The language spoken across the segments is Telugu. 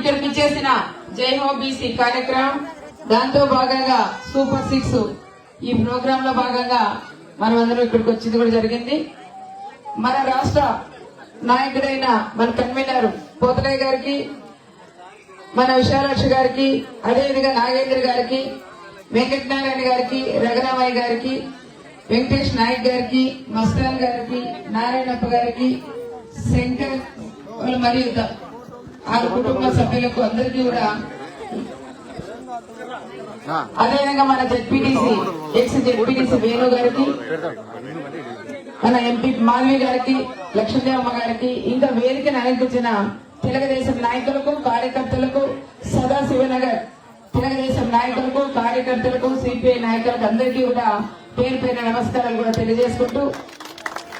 ఇక్కడికి చేసిన జై హో బీసీ కార్యక్రమం. దాంతో భాగంగా సూపర్ సిక్స్ ఈ ప్రోగ్రామ్లో భాగంగా మనం అందరం ఇక్కడికి వచ్చింది కూడా జరిగింది. మన రాష్ట్ర నాయకుడైన మన కన్వీనర్ పోతరాయ్ గారికి మన విశాలాక్షి గారికి అదేవిధంగా నాగేంద్ర గారికి వెంకటనారాయణ గారికి రఘురామయ్య గారికి వెంకటేష్ నాయక్ గారికి మస్తాన్ గారికి నారాయణప్ప గారికి శంకర్ మరియు ఆరు కుటుంబ సభ్యులకు అందరికీ కూడా అదేవిధంగా మన జెడ్పీటీసీ ఎక్స్ జెడ్పీటీసీ వేణు గారికి మన ఎంపీ మాధవి గారికి లక్ష్మీదేవమ్మ గారికి ఇంకా వేదికను అలంకరించిన తెలుగుదేశం నాయకులకు కార్యకర్తలకు సదాశివనగర్ తెలుగుదేశం నాయకులకు కార్యకర్తలకు సిపిఐ నాయకులకు అందరికీ కూడా పేరు పేరు నమస్కారాలు కూడా తెలియజేసుకుంటూ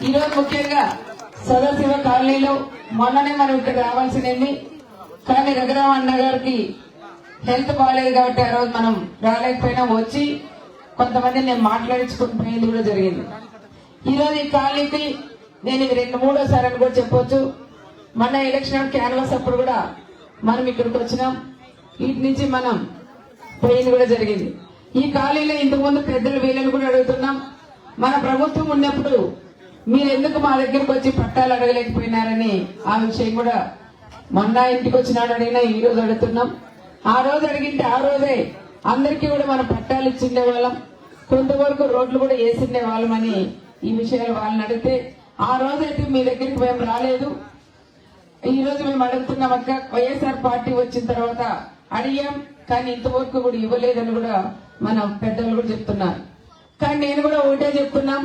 ఈ రోజు ముఖ్యంగా సదాశివ కాలనీలో మొన్ననే మనం ఇక్కడ రావాల్సింది కానీ రఘురామ అన్న గారికి హెల్త్ బాగాలేదు కాబట్టి ఆ రోజు మనం రాలేకపోయినా వచ్చి కొంతమంది నేను మాట్లాడించుకుని పోయింది కూడా జరిగింది. ఈరోజు ఈ కాలనీకి నేను ఇది రెండు మూడోసారి అని కూడా చెప్పొచ్చు. మన ఎలక్షన్ క్యాన్వాస్ అప్పుడు కూడా మనం ఇక్కడికి వచ్చినాం. వీటి నుంచి మనం పోయింది కూడా జరిగింది. ఈ ఖాళీలో ఇంతకుముందు పెద్దలు వీళ్ళని కూడా అడుగుతున్నాం. మన ప్రభుత్వం ఉన్నప్పుడు మీరు ఎందుకు మా దగ్గరకు వచ్చి పట్టాలు అడగలేకపోయినారని ఆ విషయం కూడా మొన్న ఇంటికి వచ్చినాడు అడిగినా ఈ రోజు అడుగుతున్నాం. ఆ రోజు అడిగింటే ఆ రోజే అందరికీ కూడా మనం పట్టాలు ఇచ్చిండే వాళ్ళం. కొంతవరకు రోడ్లు కూడా వేసిండే వాళ్ళమని ఈ విషయాలు వాళ్ళని అడిగితే ఆ రోజైతే మీ దగ్గరికి మేము రాలేదు. ఈ రోజు మేము అడుగుతున్నాం అక్క వైఎస్ఆర్ పార్టీ వచ్చిన తర్వాత అడిగాం కానీ ఇంతవరకు కూడా ఇవ్వలేదని కూడా మన పెద్దలు కూడా చెప్తున్నారు. కానీ నేను కూడా ఒకటే చెప్తున్నాం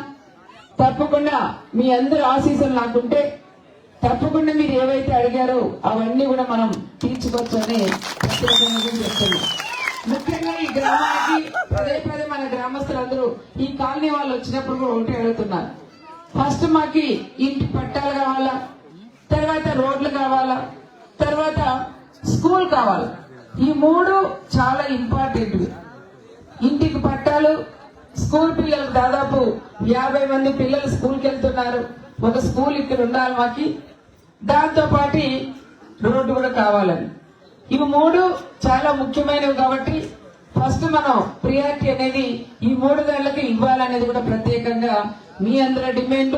తప్పకుండా మీ అందరు ఆశీస్సులు నాకుంటే తప్పకుండా మీరు ఏవైతే అడిగారో అవన్నీ కూడా మనం తీర్చుకోవచ్చని ప్రత్యేకంగా చెప్తున్నాం. ముఖ్యంగా ఈ గ్రామానికి పదే పదే మన గ్రామస్తులందరూ ఈ కాలనీ వాళ్ళు వచ్చినప్పుడు కూడా ఒకటి అడుగుతున్నారు. ఫస్ట్ మాకి ఇంటి పట్టాలు కావాలా? తర్వాత రోడ్లు కావాలా? తర్వాత స్కూల్ కావాలి. ఈ మూడు చాలా ఇంపార్టెంట్. ఇంటికి పట్టాలు స్కూల్ పిల్లలు దాదాపు యాభై మంది పిల్లలు స్కూల్కి వెళ్తున్నారు. ఒక స్కూల్ ఇక్కడ ఉండాలి మాకి. దాంతో పాటు రోడ్డు కూడా కావాలని. ఇవి మూడు చాలా ముఖ్యమైనవి కాబట్టి ఫస్ట్ మనం ప్రియారిటీ అనేది ఈ మూడు గంటలకు ఇవ్వాలనేది కూడా ప్రత్యేకంగా మీ అందరి డిమాండ్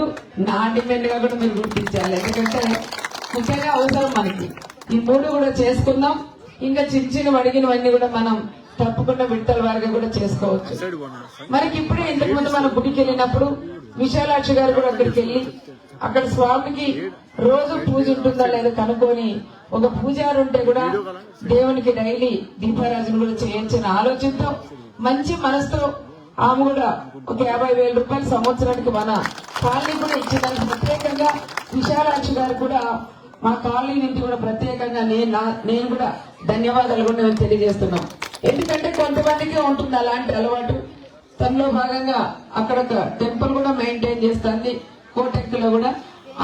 నా డిమాండ్ కూడా మీరు గుర్తించాలి. ఎందుకంటే ముఖ్యంగా అవసరం మనకి. ఈ మూడు కూడా చేసుకుందాం. ఇంకా చిన్న చిన్న అడిగినవన్నీ కూడా మనం తప్పకుండా విడతల వారిగా కూడా చేసుకోవచ్చు. మనకి ఇప్పుడే ఇంతకు ముందు మన గుడికి వెళ్ళినప్పుడు విశాలాక్షి గారు కూడా అక్కడికి వెళ్ళి అక్కడ స్వామికి రోజు పూజ ఉంటుందా లేదో కనుక్కొని ఒక పూజారు ఉంటే కూడా దేవునికి డైలీ దీపారాజన కూడా చేయొచ్చని ఆలోచనతో మంచి మనసుతో ఆమె కూడా ఒక యాభై వేల రూపాయలు సంవత్సరానికి మన కాలనీ కూడా ఇచ్చేదానికి ప్రత్యేకంగా విశాలాక్షి గారు కూడా మా కాలనీ నుంచి కూడా ప్రత్యేకంగా నేను నా- నేను కూడా ధన్యవాదాలు కూడా మేము తెలియజేస్తున్నాం. ఎందుకంటే కొంతమందికి ఉంటుంది అలాంటి అలవాటు. తనలో భాగంగా అక్కడ ఒక టెంపుల్ కూడా మెయింటైన్ చేస్తుంది. కోటెక్కులో కూడా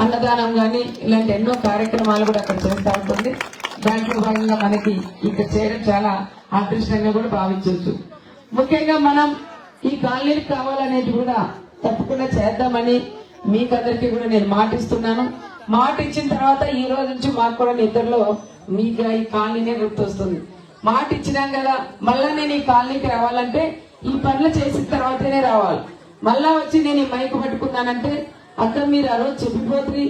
అన్నదానం కానీ ఇలాంటి ఎన్నో కార్యక్రమాలు కూడా అక్కడ చేస్తూ ఉంటుంది. దాంట్లో భాగంగా మనకి ఇక్కడ చేయడం చాలా అదృష్టంగా కూడా భావించవచ్చు. ముఖ్యంగా మనం ఈ కాలనీకి కావాలనేది కూడా తప్పకుండా చేద్దామని మీకందరికీ కూడా నేను మాటిస్తున్నాను. మాట ఇచ్చిన తర్వాత ఈ రోజు నుంచి మాకు కూడా నిద్రలో మీకు ఈ కాలనీనే గుర్తొస్తుంది. మాట ఇచ్చినాం కదా మళ్ళా నేను ఈ కాలనీకి రావాలంటే ఈ పనులు చేసిన తర్వాతనే రావాలి. మళ్ళా వచ్చి నేను ఈ మైకు పట్టుకున్నానంటే అక్క మీరు ఆ రోజు చెప్పిపోతుంది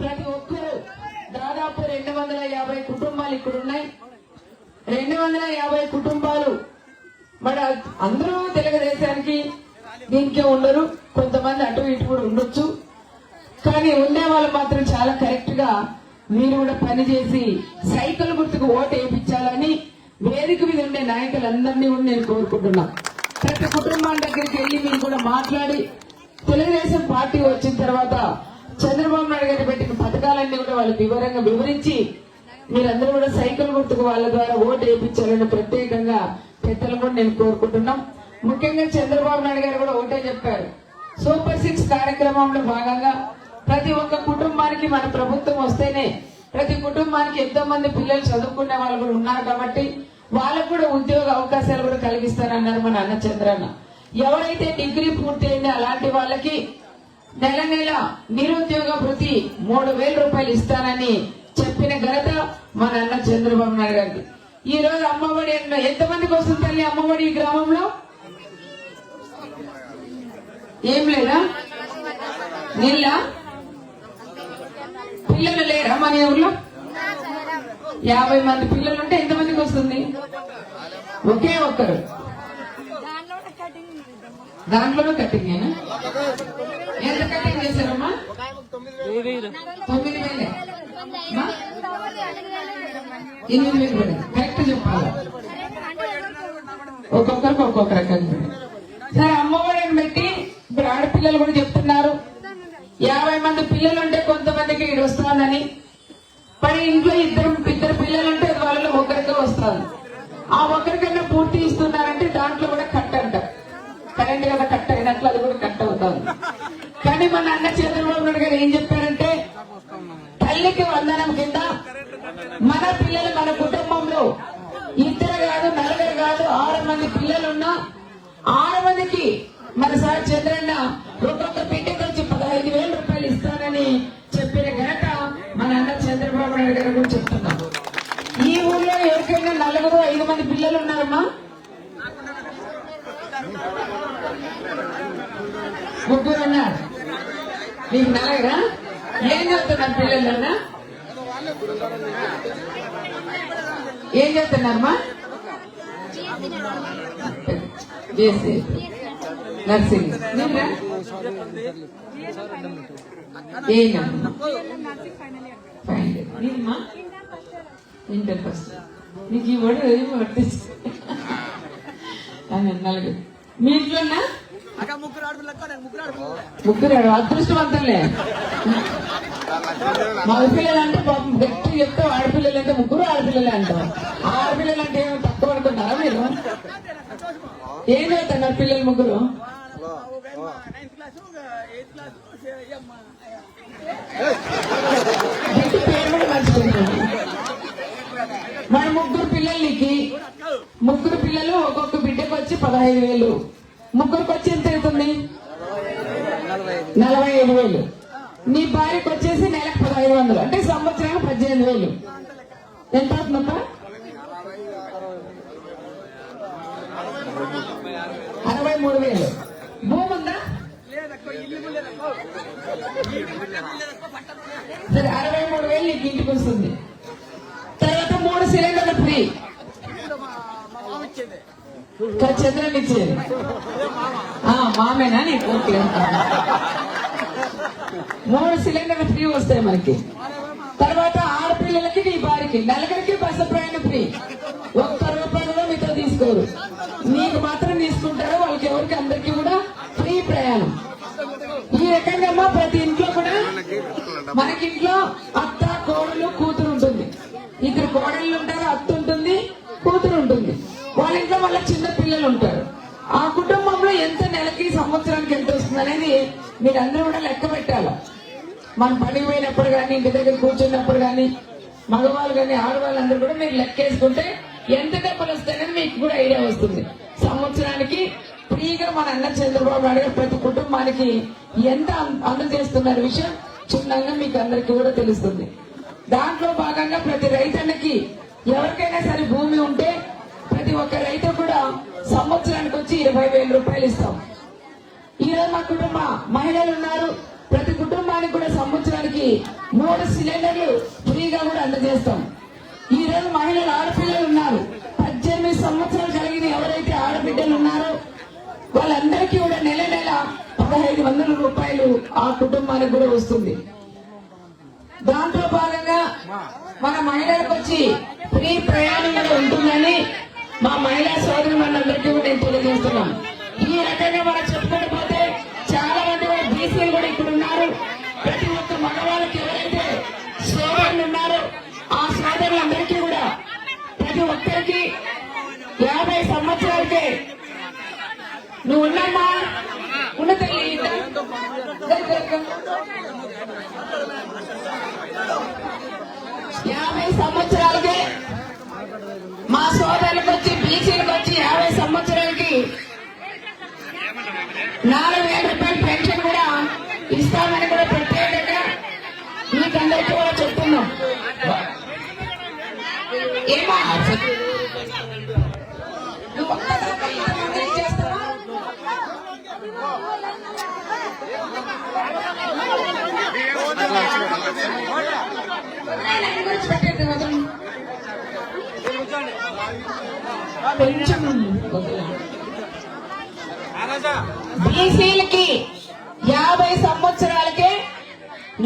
ప్రతి ఒక్కరు దాదాపు రెండు వందల యాభై కుటుంబాలు ఇక్కడ ఉన్నాయి. రెండు వందల యాభై కుటుంబాలు మరి అందరూ తెలుగుదేశానికి దీనికే ఉండరు. కొంతమంది అటు ఇటు కూడా ఉండొచ్చు. కానీ ఉండే వాళ్ళు మాత్రం చాలా కరెక్ట్గా మీరు కూడా పనిచేసి సైకిల్ గుర్తుకు ఓటు వేయించాలని వేదిక మీద ఉండే నాయకులందరినీ కూడా నేను కోరుకుంటున్నా. ప్రతి కుటుంబాల దగ్గరికి వెళ్ళి మీరు కూడా మాట్లాడి తెలుగుదేశం పార్టీ వచ్చిన తర్వాత చంద్రబాబు నాయుడు గారు పెట్టిన పథకాలన్నీ కూడా వాళ్ళకి వివరంగా వివరించి మీరందరూ కూడా సైకిల్ గుర్తుకు వాళ్ళ ద్వారా ఓటు వేయించాలని ప్రత్యేకంగా పెద్దలు కూడా నేను కోరుకుంటున్నాం. ముఖ్యంగా చంద్రబాబు నాయుడు గారు కూడా ఒకటే చెప్పారు. సూపర్ సిక్స్ కార్యక్రమంలో భాగంగా ప్రతి ఒక్క కుటుంబానికి మన ప్రభుత్వం వస్తేనే ప్రతి కుటుంబానికి ఎంతో మంది పిల్లలు చదువుకునే వాళ్ళు కూడా ఉన్నారు కాబట్టి వాళ్ళకు కూడా ఉద్యోగ అవకాశాలు కూడా కలిగిస్తారన్నారు మన అన్న చంద్రన్న. ఎవరైతే డిగ్రీ పూర్తయిందో అలాంటి వాళ్ళకి నెల నెల నిరుద్యోగ వృత్తి మూడు వేల రూపాయలు ఇస్తానని చెప్పిన ఘనత మన అన్న చంద్రబాబు నాయుడు గారికి ఈ రోజు అమ్మఒడి అన్న ఎంతమందికి వస్తుంది తల్లి అమ్మఒడి ఈ గ్రామంలో? ఏం లేదా? నీళ్ళ? పిల్లలు లేరా మన ఊర్లో? యాభై మంది పిల్లలు ఉంటే ఎంతమందికి వస్తుంది? ఒకే ఒక్కరు. దాంట్లోనే కటింగ్ ఎంత కటింగ్ చేశారమ్మా? తొమ్మిది వేలే. అమ్మా? ఎనిమిది వేలు పడింది. కరెక్ట్ చెప్పాలి? ఒక్కొక్కరికి ఒక్కొక్క రకంగా సరే అమ్మఒడిని బట్టి ఇప్పుడు ఆడపిల్లలు కూడా చెప్తున్నారు. యాభై మంది పిల్లలు ఉంటే కొంతమందికి ఇది వస్తుందని మరి ఇంట్లో ఇద్దరు ఇద్దరు పిల్లలు ఉంటే వాళ్ళలో ఒకరికే వస్తుంది ఆ ఒకరికన్నా పూర్తి ఇస్తూ నాయుడు గారు కూడా చెప్తున్నాను ఈ ఊర్లో ఎవరికైనా నలుగురు ఐదు మంది పిల్లలు ఉన్నారమ్మా ముగ్గురు ఉన్నారు మీకు నలుగురా ఏం చదువుతున్నారు పిల్లలన్నా? ఏం చదువుతున్నారమ్మా? చేసి నర్సింగ్. నీకురా? నీదమ్మా ఇంటర్ ఫస్ట్ నీకు ఈ వడు ఏమి పట్టించు నలుగురు. మీ ఇంట్లోనా ముగ్గురు అదృష్టవంతులే. మగపిల్లలు అంటే పాపం గట్టి చెప్తే ఆడపిల్లలు అంటే ముగ్గురు ఆడపిల్లలే అంటాం. ఆడపిల్లలు అంటే ఏమో తక్కువ అనుకుంటారా మీరు? ఏం చదువుతున్నారు పిల్లలు ముగ్గురు ఒక నైన్త్ క్లాస్ ఒక ఎయిత్ క్లాస్ గట్టి పేరు కూడా మర్చిపోయింది మన ముగ్గురు పిల్లలకి ముగ్గురు పిల్లలు ఒక్కొక్క బిడ్డకు వచ్చి పదహైదు వేలు ముగ్గురికి వచ్చి ఎంత అవుతుంది నలభై ఐదు వేలు. నీ భార్యకు వచ్చేసి నెలకు పదహైదు వందలు. అంటే సంవత్సరానికి పద్దెనిమిది వేలు. ఎంత అవుతుందప్ప? అరవై మూడు వేలు. భూమి ఉందా? సరే అరవై మూడు వేలు నీకు ఇంటికి వస్తుంది. తర్వాత మూడు సిలిండర్లు ఫ్రీ. ఇప్పుడు ఇచ్చేది. చంద్రన్ ఇచ్చేది మామేనా నీకు? ఓకే. మూడు సిలిండర్లు ఫ్రీ వస్తాయి మనకి. తర్వాత ఆరు పిల్లలకి నీ భార్యకి నలుగురికి బస్సు ప్రయాణం ఫ్రీ. ఒక్క రూపాయలు కూడా మీతో తీసుకోరు. నీకు మాత్రం తీసుకుంటారు వాళ్ళకి ఎవరికి అందరికి కూడా ఫ్రీ ప్రయాణం. ఈ రకంగా అమ్మా ప్రతి ఇంట్లో కూడా మనకి ఇంట్లో అత్త కోడలు కూతురు ఉంటుంది. ఇద్దరు కోడళ్ళు ఉంటారు అత్త ఉంటుంది కూతురు ఉంటుంది. వాళ్ళ ఇంట్లో వాళ్ళ చిన్న పిల్లలు ఉంటారు. ఆ కుటుంబంలో ఎంత నెలకి సంవత్సరానికి ఎంత వస్తుంది అనేది మీరందరూ కూడా లెక్క పెట్టాలి. మనం పనికి పోయినప్పుడు కానీ ఇంటి దగ్గర కూర్చున్నప్పుడు కానీ మగవాళ్ళు కానీ ఆడవాళ్ళు అందరూ కూడా మీరు లెక్కేసుకుంటే ఎంత డబ్బులు వస్తాయని మీకు కూడా ఐడియా వస్తుంది. సంవత్సరానికి ఫ్రీగా మన అన్న చంద్రబాబు నాయుడు గారు ప్రతి కుటుంబానికి ఎంత అందజేస్తున్నారు విషయం క్షుణ్ణంగా మీకు అందరికీ కూడా తెలుస్తుంది. దాంట్లో భాగంగా ప్రతి రైతన్నకి ఎవరికైనా సరే భూమి ఉంటే ప్రతి ఒక్క రైతు కూడా సంవత్సరానికి వచ్చి ఇరవై వేల రూపాయలు ఇస్తాం. ఈరోజు మా కుటుంబ మహిళలు ఉన్నారు. ప్రతి కుటుంబానికి కూడా సంవత్సరానికి మూడు సిలిండర్లు ఫ్రీగా కూడా అందజేస్తాం. ఈ రోజు మహిళలు ఆడపిల్లలు ఉన్నారు. పద్దెనిమిది సంవత్సరాలు కలిగిన ఎవరైతే ఆడబిడ్డలు ఉన్నారో వాళ్ళందరికీ కూడా నెల నెల పదహైదు వందల రూపాయలు ఆ కుటుంబానికి కూడా వస్తుంది. దాంట్లో భాగంగా మన మహిళలకు వచ్చి ఫ్రీ ప్రయాణం కూడా ఉంటుందని మా మహిళా సోదరు మనందరికీ కూడా నేను తెలియజేస్తాను యాభై సంవత్సరాలకి మా సోదరులకు వచ్చి బీసీలకు వచ్చి యాభై సంవత్సరాలకి నాలుగు వేల రూపాయలు పెన్షన్ కూడా ఇస్తామని కూడా ప్రత్యేకంగా మీకందరికీ కూడా చెప్తున్నాం. ఏమా? నువ్వు బీసీలకి యాభై సంవత్సరాలకే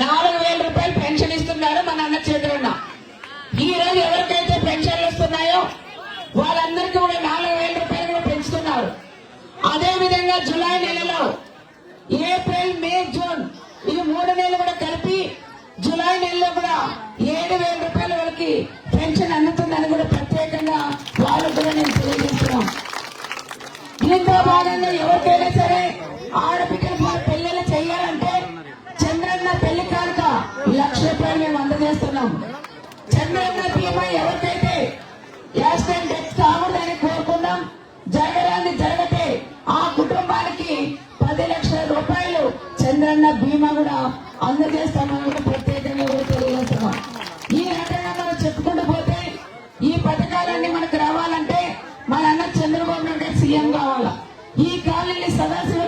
నాలుగు వేల రూపాయలు పెన్షన్ ఇస్తున్నారు మన అన్న చేతులున్న ఈ రోజు ఎవరికైతే పెన్షన్లు వస్తున్నాయో వాళ్ళందరికీ కూడా నాలుగు వేల రూపాయలు కూడా పెంచుతున్నారు. అదే విధంగా జూలై నెలలో ఏప్రిల్ మే జూన్ ఈ మూడు నెలలు కూడా కలిపి జూలై నెలలో కూడా ఏడు వేల రూపాయల వరకు పెన్షన్ అందుతుందని కూడా ప్రత్యేకంగా వాళ్ళకు కూడా నేను తెలియజేస్తున్నాం. దీంతో భాగంగా ఎవరికైనా సరే ఆడపిల్లలు పెళ్ళిళ్ళు చేయాలంటే చంద్రన్న పెళ్ళి కానుక లక్ష రూపాయలు మేము అందజేస్తున్నాం. చంద్రన్న బీమా ఎవరికైతే యాక్సిడెంట్ డెత్ కాకూడదని కోరుకున్నాం జరగరాని జరగతే ఆ కుటుంబానికి చంద్రన్న బీమా కూడా అందజేస్తామని కూడా ప్రత్యేకంగా కూడా తెలియజేస్తున్నాం ఈ రకంగా మనం చెప్పుకుంటూ పోతే ఈ పథకాలన్నీ మనకు రావాలంటే మన అన్న చంద్రబాబు నాయుడు సీఎం కావాలా? ఈ కాలనీ సదాశివ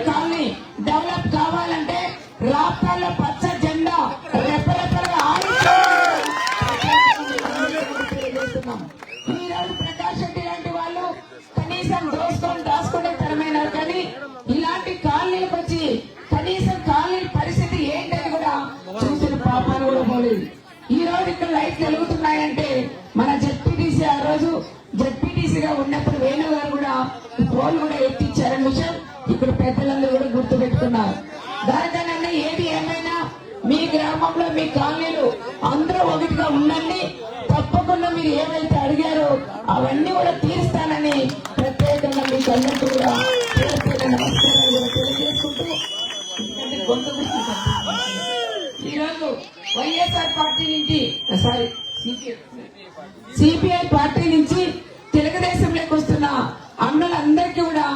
పాపాలు ఈ రోజు ఇక్కడ లైట్ వెలుగుతున్నాయంటే మన జడ్పీటీసీ ఆ రోజు జెడ్పీటీసీగా ఉన్నప్పుడు వేణు గారు కూడా ఫోన్ కూడా ఎత్తిచ్చారన్న విషయం ఇక్కడ పెద్దలందరూ కూడా గుర్తు పెట్టుకున్నారు దానికన్నా ఏది ఏమైనా మీ గ్రామంలో మీ కాలనీలు అందరూ ఒకటిగా ఉండండి. తప్పకుండా మీరు ఏమైతే అడిగారో అవన్నీ కూడా తీరుస్తానని ప్రత్యేకంగా మీకు అందరికీ కూడా పేరు నమస్కారాలు కూడా తెలియజేసుకుంటూ ఎందుకంటే గొంతు ఈరోజు వైఎస్ఆర్ పార్టీ నుంచి సారీ సిపిఐ పార్టీ నుంచి తెలుగుదేశంలోకి వస్తున్న అన్నులందరికీ కూడా